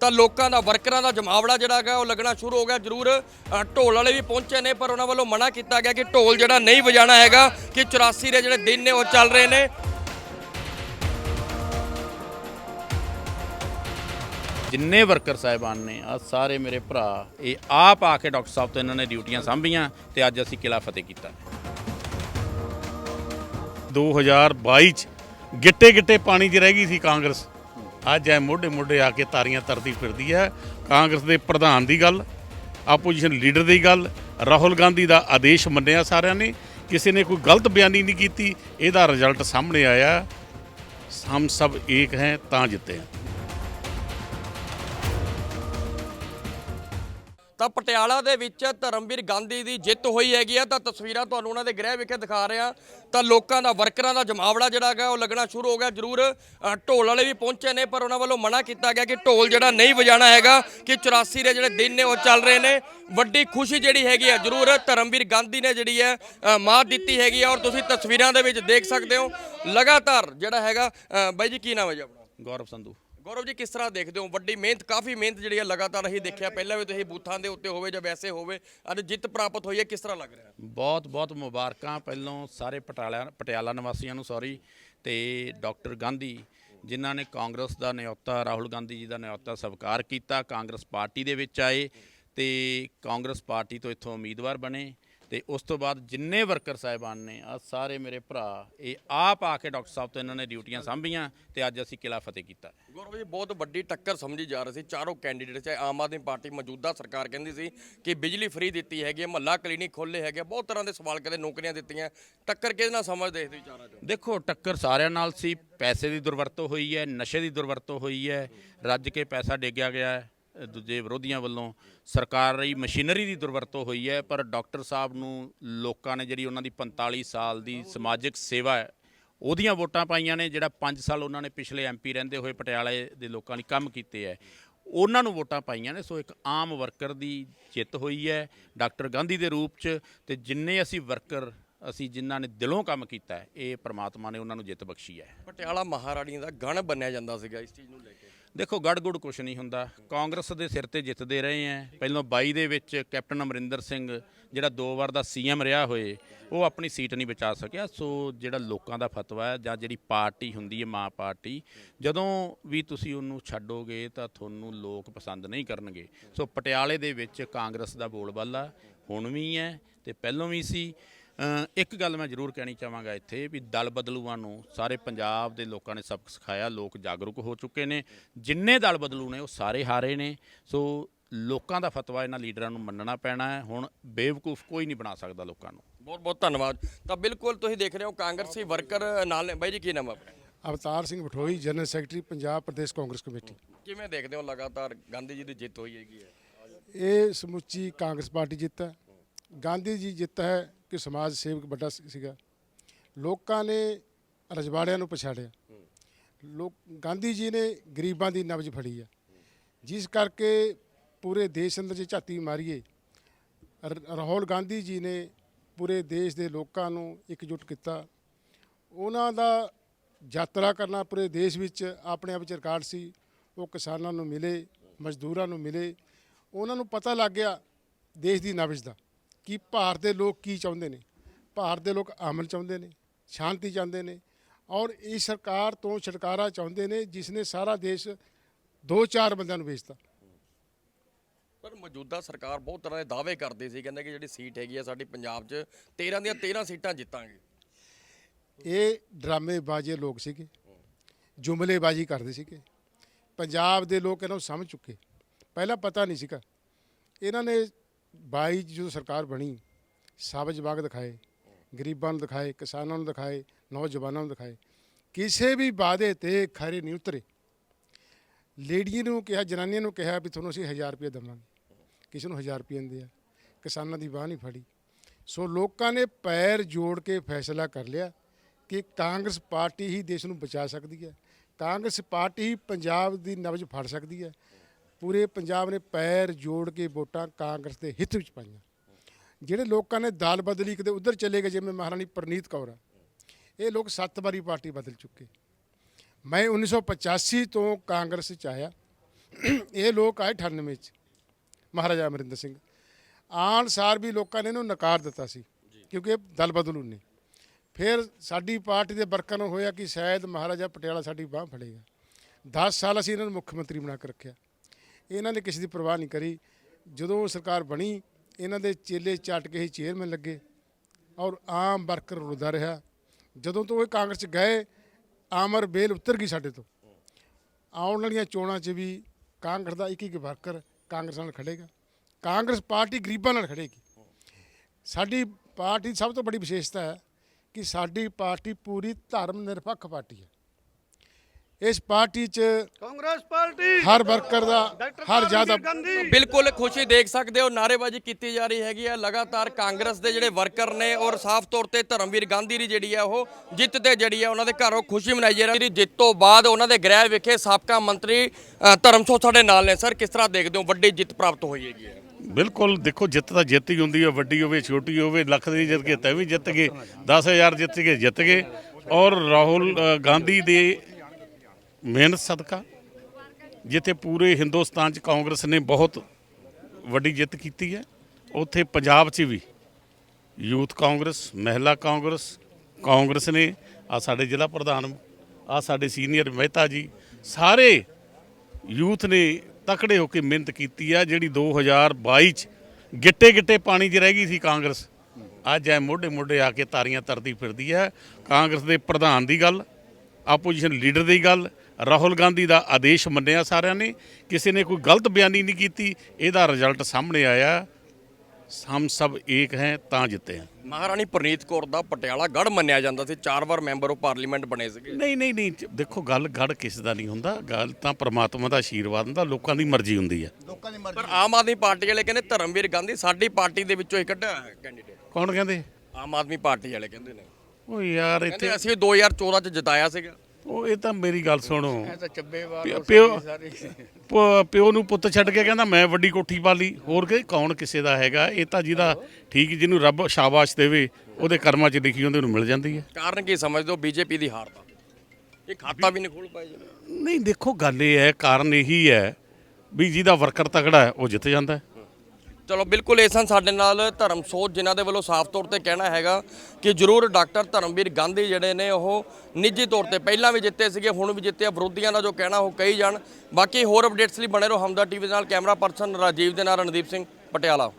ਤਾਂ ਲੋਕਾਂ ਦਾ ਵਰਕਰਾਂ ਦਾ ਜਮਾਵੜਾ ਜਿਹੜਾ ਹੈਗਾ ਉਹ ਲੱਗਣਾ ਸ਼ੁਰੂ ਹੋ ਗਿਆ। ਜ਼ਰੂਰ ਅ, ਢੋਲ ਵਾਲੇ ਵੀ ਪਹੁੰਚੇ ਨੇ ਪਰ ਉਹਨਾਂ ਵੱਲੋਂ ਮਨਾ ਕੀਤਾ ਗਿਆ ਕਿ ਢੋਲ ਜਿਹੜਾ ਨਹੀਂ ਵਜਾਣਾ ਹੈਗਾ ਕਿ 84 ਦੇ ਜਿਹੜੇ ਦਿਨ ਨੇ ਉਹ ਚੱਲ ਰਹੇ ਨੇ। ਜਿੰਨੇ ਵਰਕਰ ਸਾਹਿਬਾਨ ਨੇ ਆ ਸਾਰੇ ਮੇਰੇ ਭਰਾ ਇਹ ਆਪ ਆ ਕੇ ਡਾਕਟਰ ਸਾਹਿਬ ਤੋਂ ਇਹਨਾਂ ਨੇ ਡਿਊਟੀਆਂ ਸੰਭੀਆਂ ਤੇ ਅੱਜ ਅਸੀਂ ਕਿਲਾ ਫਤਿਹ ਕੀਤਾ। 2022 ਚ ਗਿੱਟੇ ਗਿੱਟੇ ਪਾਣੀ 'ਚ ਰਹਿ ਗਈ ਸੀ ਕਾਂਗਰਸ। ਅੱਜ ਐ ਮੋਢੇ ਮੋਢੇ ਆ ਕੇ ਤਾਰੀਆਂ ਤਰਦੀ ਫਿਰਦੀ ਹੈ ਕਾਂਗਰਸ ਦੇ ਪ੍ਰਧਾਨ ਦੀ ਗੱਲ, ਆਪੋਜੀਸ਼ਨ ਲੀਡਰ ਦੀ ਗੱਲ, ਰਾਹੁਲ ਗਾਂਧੀ ਦਾ ਆਦੇਸ਼ ਮੰਨਿਆ ਸਾਰਿਆਂ ਨੇ। ਕਿਸੇ ਨੇ ਕੋਈ ਗਲਤ ਬਿਆਨੀ ਨਹੀਂ ਕੀਤੀ, ਇਹਦਾ ਰਿਜ਼ਲਟ ਸਾਹਮਣੇ ਆਇਆ। ਹਮ ਸਭ ਏਕ ਹੈ, ਤਾਂ ਜਿੱਤੇ ਹਾਂ। ਤਾਂ ਪਟਿਆਲਾ ਦੇ ਵਿੱਚ ਧਰਮਵੀਰ ਗਾਂਧੀ ਦੀ ਜਿੱਤ ਹੋਈ ਹੈਗੀ ਆ ਤਾਂ ਤਸਵੀਰਾਂ ਤੁਹਾਨੂੰ ਉਹਨਾਂ ਦੇ ਗ੍ਰਹਿ ਵਿਖੇ ਦਿਖਾ ਰਹੇ ਆ ਤਾਂ ਲੋਕਾਂ ਦਾ ਵਰਕਰਾਂ ਦਾ ਜਮਾਵੜਾ ਜਿਹੜਾ ਹੈਗਾ ਉਹ ਲੱਗਣਾ ਸ਼ੁਰੂ ਹੋ ਗਿਆ। ਜ਼ਰੂਰ ਢੋਲ ਵਾਲੇ ਵੀ ਪਹੁੰਚੇ ਨੇ ਪਰ ਉਹਨਾਂ ਵੱਲੋਂ ਮਨਾ ਕੀਤਾ ਗਿਆ ਕਿ ਢੋਲ ਜਿਹੜਾ ਨਹੀਂ ਵਜਾਣਾ ਹੈਗਾ ਕਿ 84 ਦੇ ਜਿਹੜੇ ਦਿਨ ਨੇ ਉਹ ਚੱਲ ਰਹੇ ਨੇ। ਵੱਡੀ ਖੁਸ਼ੀ ਜਿਹੜੀ ਹੈਗੀ ਆ ਜ਼ਰੂਰ ਧਰਮਵੀਰ ਗਾਂਧੀ ਨੇ ਜਿਹੜੀ ਹੈ ਅ, ਮਾਤ ਦਿੱਤੀ ਹੈਗੀ ਆ ਔਰ ਤੁਸੀਂ ਤਸਵੀਰਾਂ ਦੇ ਵਿੱਚ ਦੇਖ ਸਕਦੇ ਹੋ। ਲਗਾਤਾਰ ਜਿਹੜਾ ਹੈਗਾ ਬਾਈ ਜੀ ਕੀ ਨਾਮ ਹੈ ਜੀ ਆਪਣਾ? ਗੌਰਵ ਸੰਧੂ। ਗੌਰਵ ਜੀ, ਕਿਸ ਤਰ੍ਹਾਂ ਦੇਖਦੇ ਹੋ? ਵੱਡੀ ਮਿਹਨਤ, ਕਾਫੀ ਮਿਹਨਤ ਜਿਹੜੀ ਹੈ ਲਗਾਤਾਰ ਅਸੀਂ ਦੇਖਿਆ। ਪਹਿਲਾਂ ਵੀ ਤੁਸੀਂ ਬੂਥਾਂ ਦੇ ਉੱਤੇ ਹੋਵੇ ਜਾਂ ਵੈਸੇ ਹੋਵੇ, ਅੱਜ ਜਿੱਤ ਪ੍ਰਾਪਤ ਹੋਈ ਹੈ, ਕਿਸ ਤਰ੍ਹਾਂ ਲੱਗ ਰਿਹਾ? ਬਹੁਤ ਬਹੁਤ ਮੁਬਾਰਕਾਂ। ਪਹਿਲੋਂ ਸਾਰੇ ਪਟਿਆਲਾ ਪਟਿਆਲਾ ਨਿਵਾਸੀਆਂ ਨੂੰ ਸੌਰੀ ਤੇ ਡਾਕਟਰ ਗਾਂਧੀ, ਜਿਨ੍ਹਾਂ ਨੇ ਕਾਂਗਰਸ ਦਾ ਨਿਯੋਤਾ, ਰਾਹੁਲ ਗਾਂਧੀ ਜੀ ਦਾ ਨਿਯੋਤਾ ਸਵੀਕਾਰ ਕੀਤਾ। ਕਾਂਗਰਸ ਪਾਰਟੀ ਦੇ ਵਿੱਚ ਆਏ ਤੇ ਕਾਂਗਰਸ ਪਾਰਟੀ ਤੋਂ ਇੱਥੋਂ ਉਮੀਦਵਾਰ ਬਣੇ। ਤੇ ਉਸ ਤੋਂ ਬਾਅਦ ਜਿੰਨੇ ਵਰਕਰ ਸਾਹਿਬਾਨ ਨੇ ਆ ਸਾਰੇ ਮੇਰੇ ਭਰਾ ਇਹ ਆਪ ਆ ਕੇ ਡਾਕਟਰ ਸਾਹਿਬ ਤੋਂ ਇਹਨਾਂ ਨੇ ਡਿਊਟੀਆਂ ਸੰਭੀਆਂ ਤੇ ਅੱਜ ਅਸੀਂ ਕਿਲਾ ਫਤਿਹ ਕੀਤਾ ਗੌਰਵ ਜੀ ਬਹੁਤ ਵੱਡੀ ਟੱਕਰ ਸਮਝੀ ਜਾ ਰਹੀ ਸੀ। ਚਾਰੋਂ ਕੈਂਡੀਡੇਟ ਚਾਹੇ ਆਮ ਆਦਮੀ ਪਾਰਟੀ ਮੌਜੂਦਾ ਸਰਕਾਰ ਕਹਿੰਦੀ ਸੀ ਕਿ ਬਿਜਲੀ ਫ੍ਰੀ ਦਿੱਤੀ ਹੈਗੀ ਮਹੱਲਾ ਕਲੀਨਿਕ ਖੋਲੇ ਹੈਗੇ ਬਹੁਤ ਤਰ੍ਹਾਂ ਦੇ ਸਵਾਲ ਕਰੇ ਨੌਕਰੀਆਂ ਦਿੱਤੀਆਂ। ਟੱਕਰ ਕਿਹਦੇ ਨਾਲ ਸਮਝਦੇ ਸੀ ਚਾਰਾਂ ਚੋਂ? ਦੇਖੋ ਟੱਕਰ ਸਾਰਿਆਂ ਨਾਲ ਸੀ। ਪੈਸੇ ਦੀ ਦੁਰਵਰਤੋਂ ਹੋਈ ਹੈ ਨਸ਼ੇ ਦੀ ਦੁਰਵਰਤੋਂ ਹੋਈ ਹੈ। ਰੱਜ ਕੇ ਪੈਸਾ ਡੇਗਿਆ ਗਿਆ ਹੈ। ਦੂਜੇ ਵਿਰੋਧੀਆਂ ਵੱਲੋਂ ਸਰਕਾਰ ਸਰਕਾਰੀ ਮਸ਼ੀਨਰੀ ਦੀ ਦੁਰਵਰਤੋਂ ਹੋਈ ਹੈ, ਪਰ ਡਾਕਟਰ ਸਾਹਿਬ ਨੂੰ ਲੋਕਾਂ ਨੇ ਜਿਹੜੀ ਉਹਨਾਂ ਦੀ 45 ਸਾਲ ਦੀ ਸਮਾਜਿਕ ਸੇਵਾ ਹੈ, ਉਹਦੀਆਂ ਵੋਟਾਂ ਪਾਈਆਂ ਨੇ, ਜਿਹੜਾ 5 ਸਾਲ ਉਹਨਾਂ ਨੇ ਪਿਛਲੇ ਐਮਪੀ ਰਹਿੰਦੇ ਹੋਏ ਪਟਿਆਲੇ ਦੇ ਲੋਕਾਂ ਲਈ ਕੰਮ ਕੀਤੇ ਹੈ। ਉਹਨਾਂ ਨੂੰ ਵੋਟਾਂ ਪਾਈਆਂ ਨੇ, ਸੋ ਇੱਕ ਆਮ ਵਰਕਰ ਦੀ ਜਿੱਤ ਹੋਈ ਹੈ, ਡਾਕਟਰ ਗਾਂਧੀ ਦੇ ਰੂਪ 'ਚ, ਤੇ ਜਿੰਨੇ ਅਸੀਂ ਵਰਕਰ, ਅਸੀਂ ਜਿਨ੍ਹਾਂ ਨੇ ਦਿਲੋਂ ਕੰਮ ਕੀਤਾ ਇਹ ਪ੍ਰਮਾਤਮਾ ਨੇ ਉਹਨਾਂ ਨੂੰ ਜਿੱਤ ਬਖਸ਼ੀ ਹੈ। ਪਟਿਆਲਾ ਮਹਾਰਾਣੀ ਦਾ ਗਣ ਬੰਨਿਆ ਜਾਂਦਾ ਸੀਗਾ ਇਸ ਚੀਜ਼ ਨੂੰ ਲੈ ਕੇ। ਦੇਖੋ, ਗੜਗੁੜ ਕੁਛ ਨਹੀਂ ਹੁੰਦਾ। ਕਾਂਗਰਸ ਦੇ ਸਿਰ ਤੇ ਜਿੱਤਦੇ ਰਹੇ ਹੈ ਪਹਿਲਾਂ 22 ਦੇ ਵਿੱਚ ਕੈਪਟਨ ਅਮਰਿੰਦਰ ਸਿੰਘ, ਜਿਹੜਾ ਦੋ ਵਾਰ ਦਾ ਸੀਐਮ ਰਿਹਾ ਹੋਏ, ਉਹ ਆਪਣੀ ਸੀਟ ਨਹੀਂ ਬਚਾ ਸਕਿਆ। ਸੋ ਜਿਹੜਾ ਲੋਕਾਂ ਦਾ ਫਤਵਾ ਹੈ ਜਾਂ ਜਿਹੜੀ ਪਾਰਟੀ ਹੁੰਦੀ ਹੈ ਮਾਂ ਪਾਰਟੀ, ਜਦੋਂ ਵੀ ਤੁਸੀਂ ਉਹਨੂੰ ਛੱਡੋਗੇ ਤਾਂ ਤੁਹਾਨੂੰ ਲੋਕ ਪਸੰਦ ਨਹੀਂ ਕਰਨਗੇ। ਸੋ ਪਟਿਆਲੇ ਦੇ ਵਿੱਚ ਕਾਂਗਰਸ ਦਾ ਬੋਲਬਾਲਾ ਹੁਣ ਵੀ ਹੈ ਤੇ ਪਹਿਲਾਂ ਵੀ ਸੀ। ਇੱਕ ਗੱਲ ਮੈਂ ਜ਼ਰੂਰ ਕਹਿਣੀ ਚਾਹਾਂਗਾ ਇੱਥੇ ਵੀ ਦਲ ਬਦਲੂਆਂ ਨੂੰ ਸਾਰੇ ਪੰਜਾਬ ਦੇ ਲੋਕਾਂ ਨੇ ਸਬਕ ਸਿਖਾਇਆ ਲੋਕ ਜਾਗਰੂਕ ਹੋ ਚੁੱਕੇ ਨੇ। ਜਿੰਨੇ ਦਲ ਬਦਲੂ ਨੇ ਉਹ ਸਾਰੇ ਹਾਰੇ ਨੇ। ਸੋ ਲੋਕਾਂ ਦਾ ਫਤਵਾ ਇਹਨਾਂ ਲੀਡਰਾਂ ਨੂੰ ਮੰਨਣਾ ਪੈਣਾ ਹੈ। ਹੁਣ ਬੇਵਕੂਫ ਕੋਈ ਨਹੀਂ ਬਣਾ ਸਕਦਾ ਲੋਕਾਂ ਨੂੰ। ਬਹੁਤ ਬਹੁਤ ਧੰਨਵਾਦ। ਤਾਂ ਬਿਲਕੁਲ ਤੁਸੀਂ ਦੇਖ ਰਹੇ ਹੋ ਕਾਂਗਰਸੀ ਵਰਕਰ ਨਾਲ ਬਾਈ ਜੀ ਕੀ ਨਾਮ ਹੈ ਆਪਣਾ? Avtar Singh Bathoi general secretary Punjab Pradesh Congress committee. ਕਿਵੇਂ ਦੇਖਦੇ ਹੋ ਲਗਾਤਾਰ ਗਾਂਧੀ ਜੀ ਦੀ ਜਿੱਤ ਹੋਈ ਹੈਗੀ ਹੈ? ਇਹ ਸਮੁੱਚੀ ਕਾਂਗਰਸ ਪਾਰਟੀ ਜਿੱਤ ਹੈ। ਗਾਂਧੀ ਜੀ ਜਿੱਤ ਹੈ ਕਿ ਸਮਾਜ ਸੇਵਕ ਵੱਡਾ ਸੀ- ਸੀਗਾ। ਲੋਕਾਂ ਨੇ ਰਜਵਾੜਿਆਂ ਨੂੰ ਪਛਾੜਿਆ। ਲੋਕ ਗਾਂਧੀ ਜੀ ਨੇ ਗਰੀਬਾਂ ਦੀ ਨਬਜ਼ ਫੜੀ ਹੈ ਜਿਸ ਕਰਕੇ ਪੂਰੇ ਦੇਸ਼ ਅੰਦਰ ਜੇ ਝਾਤੀ ਮਾਰੀਏ, ਰ- ਰਾਹੁਲ ਗਾਂਧੀ ਜੀ ਨੇ ਪੂਰੇ ਦੇਸ਼ ਦੇ ਲੋਕਾਂ ਨੂੰ ਇਕਜੁੱਟ ਕੀਤਾ। ਉਹਨਾਂ ਦਾ ਯਾਤਰਾ ਕਰਨਾ ਪੂਰੇ ਦੇਸ਼ ਵਿੱਚ ਆਪਣੇ ਆਪ ਵਿੱਚ ਰਿਕਾਰਡ ਸੀ। ਉਹ ਕਿਸਾਨਾਂ ਨੂੰ ਮਿਲੇ, ਮਜ਼ਦੂਰਾਂ ਨੂੰ ਮਿਲੇ। ਉਹਨਾਂ ਨੂੰ ਪਤਾ ਲੱਗ ਗਿਆ ਦੇਸ਼ ਦੀ ਨਬਜ਼ ਦਾ। ਕਿ ਭਾਰਤ ਦੇ ਲੋਕ ਕੀ ਚਾਹੁੰਦੇ ਨੇ? ਭਾਰਤ ਦੇ ਲੋਕ ਅਮਨ ਚਾਹੁੰਦੇ ਨੇ ਸ਼ਾਂਤੀ ਚਾਹੁੰਦੇ ਨੇ ਔਰ ਇਸ ਸਰਕਾਰ ਤੋਂ ਛੁਟਕਾਰਾ ਚਾਹੁੰਦੇ ਨੇ ਜਿਸ ਨੇ ਸਾਰਾ ਦੇਸ਼ ਦੋ ਚਾਰ ਬੰਦਿਆਂ ਨੂੰ ਵੇਚਤਾ ਪਰ ਮੌਜੂਦਾ ਸਰਕਾਰ ਬਹੁਤ ਤਰ੍ਹਾਂ ਦੇ ਦਾਅਵੇ ਕਰਦੀ ਸੀ ਕਹਿੰਦੇ ਕਿ ਜਿਹੜੀ ਸੀਟ ਹੈਗੀ ਆ ਸਾਡੀ ਪੰਜਾਬ 'ਚ 13 ਦੀਆਂ 13 ਸੀਟਾਂ ਜਿੱਤਾਂਗੇ। ਇਹ ਡਰਾਮੇਬਾਜ਼ੀ ਲੋਕ ਸੀਗੇ ਜੁਮਲੇਬਾਜ਼ੀ ਕਰਦੇ ਸੀਗੇ। ਪੰਜਾਬ ਦੇ ਲੋਕ ਇਹਨਾਂ ਨੂੰ ਸਮਝ ਚੁੱਕੇ। ਪਹਿਲਾਂ ਪਤਾ ਨਹੀਂ ਸੀਗਾ। ਇਹਨਾਂ ਨੇ 22 'ਚ ਜਦੋਂ ਸਰਕਾਰ ਬਣੀ ਸਾਬਜ ਬਾਗ ਦਿਖਾਏ, ਗਰੀਬਾਂ ਨੂੰ ਦਿਖਾਏ, ਕਿਸਾਨਾਂ ਨੂੰ ਦਿਖਾਏ, ਨੌਜਵਾਨਾਂ ਨੂੰ ਦਿਖਾਏ, ਕਿਸੇ ਵੀ ਵਾਅਦੇ ਤੇ ਖਰੇ ਨਹੀਂ ਉਤਰੇ। ਲੇਡੀਆਂ ਨੂੰ ਕਿਹਾ, ਜਨਾਨੀਆਂ ਨੂੰ ਕਿਹਾ ਵੀ ਤੁਹਾਨੂੰ ਅਸੀਂ 1000 ਰੁਪਏ ਦੇਵਾਂਗੇ। ਕਿਸੇ ਨੂੰ 1000 ਰੁਪਏ ਦਿੰਦੇ ਆ ਕਿਸਾਨਾਂ ਦੀ ਬਾਹ ਨਹੀਂ ਫੜੀ। ਸੋ ਲੋਕਾਂ ਨੇ ਪੈਰ ਜੋੜ ਕੇ ਫੈਸਲਾ ਕਰ ਲਿਆ ਕਿ ਕਾਂਗਰਸ ਪਾਰਟੀ ਹੀ ਦੇਸ਼ ਨੂੰ ਬਚਾ ਸਕਦੀ ਹੈ। ਕਾਂਗਰਸ ਪਾਰਟੀ ਹੀ ਪੰਜਾਬ ਦੀ ਨਬਜ਼ ਫੜ ਸਕਦੀ ਹੈ। ਪੂਰੇ ਪੰਜਾਬ ਨੇ ਪੈਰ ਜੋੜ ਕੇ ਵੋਟਾਂ ਕਾਂਗਰਸ ਦੇ ਹਿੱਤ ਵਿੱਚ ਪਾਈਆਂ। ਜਿਹੜੇ ਲੋਕਾਂ ਨੇ ਦਾਲ ਬਦਲੀ, ਕਿਤੇ ਉਧਰ ਚਲੇ ਗਏ, ਜਿਵੇਂ ਮਹਾਰਾਣੀ ਪ੍ਰਨੀਤ ਕੌਰ ਆ, ਇਹ ਲੋਕ ਸੱਤ ਵਾਰੀ ਪਾਰਟੀ ਬਦਲ ਚੁੱਕੇ। ਮੈਂ 1985 ਤੋਂ ਕਾਂਗਰਸ ਚ ਆਇਆ। ਇਹ ਲੋਕ ਆਏ 98 ਚ, ਮਹਾਰਾਜਾ ਅਮਰਿੰਦਰ ਸਿੰਘ। ਆਉਣ ਸਾਰ ਵੀ ਲੋਕਾਂ ਨੇ ਇਹਨੂੰ ਨਕਾਰ ਦਿੱਤਾ ਸੀ, ਕਿਉਂਕਿ ਇਹ ਦਲ ਬਦਲੂ ਨੇ। ਫਿਰ ਸਾਡੀ ਪਾਰਟੀ ਦੇ ਵਰਕਰਾਂ ਨੂੰ ਹੋਇਆ ਕਿ ਸ਼ਾਇਦ ਮਹਾਰਾਜਾ ਪਟਿਆਲਾ ਸਾਡੀ ਬਾਹ ਫੜੇਗਾ। 10 ਸਾਲ ਅਸੀਂ ਇਹਨਾਂ ਨੂੰ ਮੁੱਖ ਮੰਤਰੀ ਬਣਾ ਕੇ ਰੱਖਿਆ। ਇਹਨਾਂ ਨੇ ਕਿਸੇ ਦੀ ਪਰਵਾਹ ਨਹੀਂ ਕਰੀ। ਜਦੋਂ ਸਰਕਾਰ ਬਣੀ, ਇਹਨਾਂ ਦੇ ਚੇਲੇ ਚੱਟ ਕੇ ਹੀ ਚੇਅਰਮੈਨ ਲੱਗੇ ਔਰ ਆਮ ਵਰਕਰ ਰੁਲਦਾ ਰਿਹਾ। ਜਦੋਂ ਤੋਂ ਇਹ ਕਾਂਗਰਸ 'ਚ ਗਏ ਆਮਰ ਬੇਲ ਉਤਰ ਗਈ ਸਾਡੇ ਤੋਂ। ਆਉਣ ਵਾਲੀਆਂ ਚੋਣਾਂ 'ਚ ਵੀ ਕਾਂਗਰਸ ਦਾ ਇੱਕ ਇੱਕ ਵਰਕਰ ਕਾਂਗਰਸ ਨਾਲ ਖੜੇਗਾ। ਕਾਂਗਰਸ ਪਾਰਟੀ ਗਰੀਬਾਂ ਨਾਲ ਖੜੇਗੀ। ਸਾਡੀ ਪਾਰਟੀ ਦੀ ਸਭ ਤੋਂ ਬੜੀ ਵਿਸ਼ੇਸ਼ਤਾ ਹੈ ਕਿ ਸਾਡੀ ਪਾਰਟੀ ਪੂਰੀ ਧਰਮ ਨਿਰਪੱਖ ਪਾਰਟੀ ਹੈ। ਇਸ ਪਾਰਟੀ 'ਚ ਕਾਂਗਰਸ ਪਾਰਟੀ ਹਰ ਵਰਕਰ ਦਾ ਹਰ ਜ਼ਿਆਦਾ ਬਿਲਕੁਲ ਖੁਸ਼ੀ ਦੇਖ ਸਕਦੇ ਹੋ ਨਾਰੇਬਾਜ਼ੀ ਕੀਤੀ ਜਾ ਰਹੀ ਹੈਗੀ ਆ ਲਗਾਤਾਰ ਕਾਂਗਰਸ ਦੇ ਜਿਹੜੇ ਵਰਕਰ ਨੇ ਔਰ ਸਾਫ਼ ਤੌਰ ਤੇ ਧਰਮਵੀਰ ਗਾਂਧੀ ਦੀ ਜਿਹੜੀ ਆ ਉਹ ਜਿੱਤ ਤੇ ਜਿਹੜੀ ਆ ਉਹਨਾਂ ਦੇ ਘਰੋਂ ਖੁਸ਼ੀ ਮਨਾਈ ਜਾ ਰਹੀ ਜਿੱਤ ਤੋਂ ਬਾਅਦ ਉਹਨਾਂ ਦੇ ਗ੍ਰਹਿ ਵਿਖੇ ਸਾਬਕਾ ਮੰਤਰੀ ਧਰਮਸੋਤ ਸਾਡੇ ਨਾਲ ਨੇ। ਸਰ ਕਿਸ ਤਰ੍ਹਾਂ ਦੇਖਦੇ ਹੋ ਵੱਡੀ ਜਿੱਤ ਪ੍ਰਾਪਤ ਹੋਈ ਹੈਗੀ ਹੈ? ਬਿਲਕੁਲ ਦੇਖੋ ਜਿੱਤ ਤਾਂ ਜਿੱਤ ਹੀ ਹੁੰਦੀ ਹੈ। ਵੱਡੀ ਹੋਵੇ ਛੋਟੀ ਹੋਵੇ ਲੱਖ ਦੀ ਜਿੱਤ ਕੇ ਤਾਂ ਵੀ ਜਿੱਤ ਗਏ 10000 ਜਿੱਤ ਕੇ ਜਿੱਤ ਗਏ। ਔਰ ਰਾਹੁਲ ਗਾਂਧੀ ਦੇ ਮਿਹਨਤ ਸਦਕਾ, ਜਿੱਥੇ ਪੂਰੇ ਹਿੰਦੁਸਤਾਨ 'ਚ ਕਾਂਗਰਸ ਨੇ ਬਹੁਤ ਵੱਡੀ ਜਿੱਤ ਕੀਤੀ ਹੈ, ਉੱਥੇ ਪੰਜਾਬ 'ਚ ਵੀ ਯੂਥ ਕਾਂਗਰਸ, ਮਹਿਲਾ ਕਾਂਗਰਸ ਕਾਂਗਰਸ ਨੇ, ਆ ਸਾਡੇ ਜ਼ਿਲ੍ਹਾ ਪ੍ਰਧਾਨ, ਆ ਸਾਡੇ ਸੀਨੀਅਰ ਮਹਿਤਾ ਜੀ, ਸਾਰੇ ਯੂਥ ਨੇ ਤਕੜੇ ਹੋ ਕੇ ਮਿਹਨਤ ਕੀਤੀ ਆ, ਜਿਹੜੀ 2022 ਚ ਗਿੱਟੇ ਗਿੱਟੇ ਪਾਣੀ 'ਚ ਰਹਿ ਗਈ ਸੀ ਕਾਂਗਰਸ। ਅੱਜ ਐ ਮੋਢੇ ਮੋਢੇ ਆ ਕੇ ਤਾਰੀਆਂ ਤਰਦੀ ਫਿਰਦੀ ਹੈ। ਕਾਂਗਰਸ ਦੇ ਪ੍ਰਧਾਨ ਦੀ ਗੱਲ, ਆਪੋਜੀਸ਼ਨ ਲੀਡਰ ਦੀ ਗੱਲ ਰਾਹੁਲ ਗਾਂਧੀ ਦਾ ਆਦੇਸ਼ ਮੰਨਿਆ ਸਾਰਿਆਂ ਨੇ ਕਿਸੇ ਨੇ ਕੋਈ ਗਲਤ ਬਿਆਨੀ ਨਹੀਂ ਕੀਤੀ ਇਹਦਾ ਰਿਜ਼ਲਟ ਸਾਹਮਣੇ ਆਇਆ। ਹਮ ਸਭ ਏਕ ਹੈ ਤਾਂ ਜਿੱਤੇ ਹਾਂ। ਮਹਾਰਾਣੀ ਪ੍ਰਨੀਤ ਕੌਰ ਦਾ ਪਟਿਆਲਾ ਗੜ ਮੰਨਿਆ ਜਾਂਦਾ ਸੀ ਚਾਰ ਵਾਰ ਮੈਂਬਰ ਆਫ ਪਾਰਲੀਮੈਂਟ ਬਣੇ ਸੀਗੇ। ਨਹੀਂ ਨਹੀਂ ਨਹੀਂ ਦੇਖੋ ਗੱਲ ਗੜ ਕਿਸੇ ਦਾ ਨਹੀਂ ਹੁੰਦਾ ਗੱਲ ਤਾਂ ਪ੍ਰਮਾਤਮਾ ਦਾ ਆਸ਼ੀਰਵਾਦ ਹੁੰਦਾ ਲੋਕਾਂ ਦੀ ਮਰਜ਼ੀ ਹੁੰਦੀ ਹੈ ਪਰ ਆਮ ਆਦਮੀ ਪਾਰਟੀ ਵਾਲੇ ਕਹਿੰਦੇ ਧਰਮਵੀਰ ਗਾਂਧੀ ਸਾਡੀ ਪਾਰਟੀ ਦੇ ਵਿੱਚੋਂ ਹੀ ਕੱਢਿਆ ਕੈਂਡੀਡੇਟ ਕੌਣ ਕਹਿੰਦੇ? ਆਮ ਆਦਮੀ ਪਾਰਟੀ ਵਾਲੇ ਕਹਿੰਦੇ ਨੇ। ਉਹ ਯਾਰ ਇੱਥੇ ਕਹਿੰਦੇ ਅਸੀਂ 2014 ਚ ਜਿਤਾਇਆ ਸੀਗਾ। ਉਹ ਇਹ ਤਾਂ ਮੇਰੀ ਗੱਲ ਸੁਣੋ। ਤਾਂ ਚੱਬੇਵਾਲ ਪਿਓ- ਪਿਓ ਪ- ਪਿਓ ਨੂੰ ਪੁੱਤ ਛੱਡ ਕੇ ਕਹਿੰਦਾ ਮੈਂ ਵੱਡੀ ਕੋਠੀ ਪਾ ਲਈ ਹੋਰ ਕਿ ਕੌਣ ਕਿਸੇ ਦਾ ਹੈਗਾ? ਇਹ ਤਾਂ ਜਿਹਦਾ ਠੀਕ ਜਿਹਨੂੰ ਰੱਬ ਸ਼ਾਬਾਸ਼ ਦੇਵੇ ਉਹਦੇ ਕਰਮਾਂ 'ਚ ਲਿਖੀ ਹੁੰਦੀ ਉਹਨੂੰ ਮਿਲ ਜਾਂਦੀ ਹੈ। ਕਾਰਨ ਕੀ ਸਮਝਦੇ ਹੋ? ਬੀਜੇਪੀ ਦੀ ਹਾਰ ਦਾ ਇਹ ਖਾਤਾ ਵੀ ਨਹੀਂ ਖੋਲ ਪਾਏ ਜੀ ਨਹੀਂ ਦੇਖੋ ਗੱਲ ਇਹ ਹੈ ਕਾਰਨ ਇਹੀ ਹੈ ਵੀ ਜਿਹਦਾ ਵਰਕਰ ਤਗੜਾ ਹੈ ਉਹ ਜਿੱਤ ਜਾਂਦਾ ਹੈ। ਚਲੋ ਬਿਲਕੁਲ ਇਹ ਸਨ ਸਾਡੇ ਨਾਲ ਧਰਮ ਸੋਚ ਜਿਨ੍ਹਾਂ ਦੇ ਵੱਲੋਂ ਸਾਫ਼ ਤੌਰ ਤੇ ਕਹਿਣਾ ਹੈਗਾ ਕਿ ਜ਼ਰੂਰ ਡਾਕਟਰ ਧਰਮਵੀਰ ਗਾਂਧੀ ਜਿਹੜੇ ਨੇ ਉਹ ਨਿੱਜੀ ਤੌਰ ਤੇ ਪਹਿਲਾਂ ਵੀ ਜਿੱਤੇ ਸੀਗੇ, ਹੁਣ ਵੀ ਜਿੱਤੇ ਆ, ਵਿਰੋਧੀਆਂ ਦਾ ਜੋ ਕਹਿਣਾ ਉਹ ਕਹੀ ਜਾਣ। ਬਾਕੀ ਹੋਰ ਅਪਡੇਟਸ ਲਈ ਬਣੇ ਰਹੋ ਹਮਦਾ ਟੀਵੀ ਦੇ ਨਾਲ, ਕੈਮਰਾ ਪਰਸਨ ਰਾਜੀਵ ਦੇ ਨਾਲ ਰਣਦੀਪ ਸਿੰਘ ਪਟਿਆਲਾ।